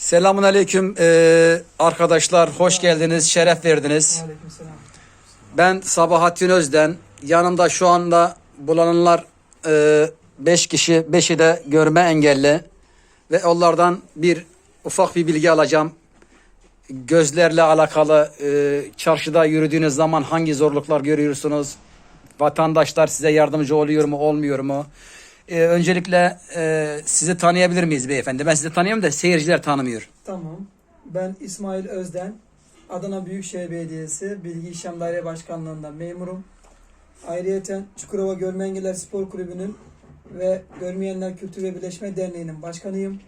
Selamun aleyküm ee, arkadaşlar. Hoş geldiniz, şeref verdiniz. Ben Sabahattin Özden. Yanımda şu anda bulunanlar 5 kişi, 5'i de görme engelli. Ve onlardan bir ufak bir bilgi alacağım. Gözlerle alakalı e, çarşıda yürüdüğünüz zaman hangi zorluklar görüyorsunuz? Vatandaşlar size yardımcı oluyor mu, olmuyor mu? E, öncelikle e, sizi tanıyabilir miyiz beyefendi? Ben sizi tanıyorum da seyirciler tanımıyor. Tamam. Ben İsmail Özden. Adana Büyükşehir Belediyesi Bilgi İşlem Daire Başkanlığı'nda memurum. Ayrıyeten Çukurova Görme Engeller Spor Kulübü'nün ve Görmeyenler Kültür ve Birleşme Derneği'nin başkanıyım.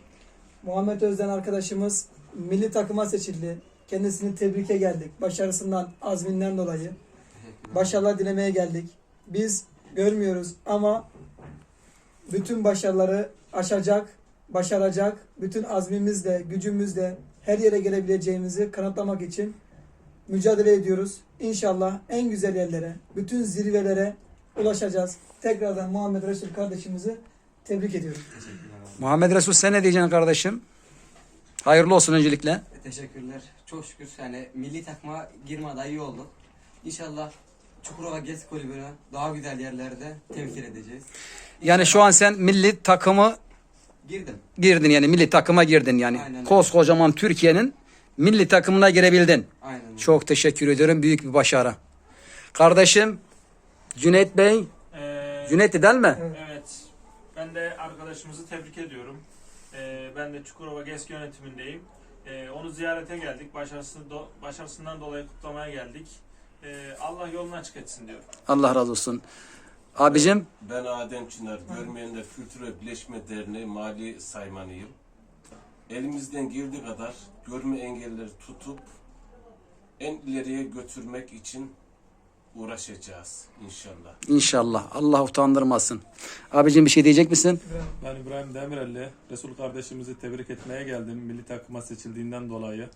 Muhammed Özden arkadaşımız milli takıma seçildi. Kendisini tebrike geldik. Başarısından, azminden dolayı. Başarılar dilemeye geldik. Biz görmüyoruz ama bütün başarıları aşacak, başaracak, bütün azmimizle, gücümüzle her yere gelebileceğimizi kanıtlamak için mücadele ediyoruz. İnşallah en güzel yerlere, bütün zirvelere ulaşacağız. Tekrardan Muhammed Resul kardeşimizi tebrik ediyorum. Muhammed Resul sen ne diyeceksin kardeşim? Hayırlı olsun öncelikle. Teşekkürler. Çok şükür yani milli takıma girme adayı olduk. İnşallah Çukurova Gez Kulübü'nü daha güzel yerlerde temsil edeceğiz. Yani şu an sen milli takımı Girdim. girdin yani milli takıma girdin yani. Aynen öyle. Koskocaman Türkiye'nin milli takımına girebildin. Aynen öyle. Çok teşekkür ediyorum. Büyük bir başarı. Kardeşim Cüneyt Bey, Ee, Cüneyt'ti değil mi? evet. Ben de arkadaşımızı tebrik ediyorum. Ee, ben de Çukurova GESK yönetimindeyim. Ee, onu ziyarete geldik. Başarısını do- başarısından dolayı kutlamaya geldik. Ee, Allah yolunu açık etsin diyorum. Allah razı olsun. Abicim Ben Adem Çınar, Görmeyenler Kültür Birleşme Derneği mali saymanıyım. Elimizden geldiği kadar görme engelleri tutup en ileriye götürmek için uğraşacağız inşallah. inşallah Allah utandırmasın. Abicim bir şey diyecek misin? Ben İbrahim Demirelli, Resul kardeşimizi tebrik etmeye geldim milli takıma seçildiğinden dolayı.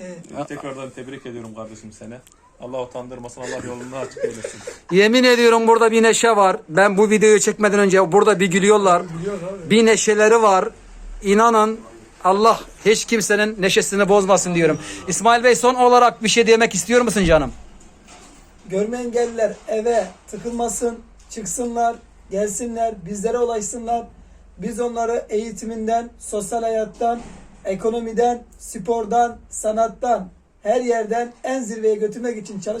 Ee, Tekrardan tebrik ediyorum kardeşim seni. Allah utandırmasın, Allah yolunu açık eylesin. Yemin ediyorum burada bir neşe var. Ben bu videoyu çekmeden önce burada bir gülüyorlar. Bir neşeleri var. İnanın Allah hiç kimsenin neşesini bozmasın diyorum. İsmail Bey son olarak bir şey demek istiyor musun canım? Görme engelliler eve tıkılmasın, çıksınlar, gelsinler, bizlere ulaşsınlar. Biz onları eğitiminden, sosyal hayattan, ekonomiden, spordan, sanattan, her yerden en zirveye götürmek için çalış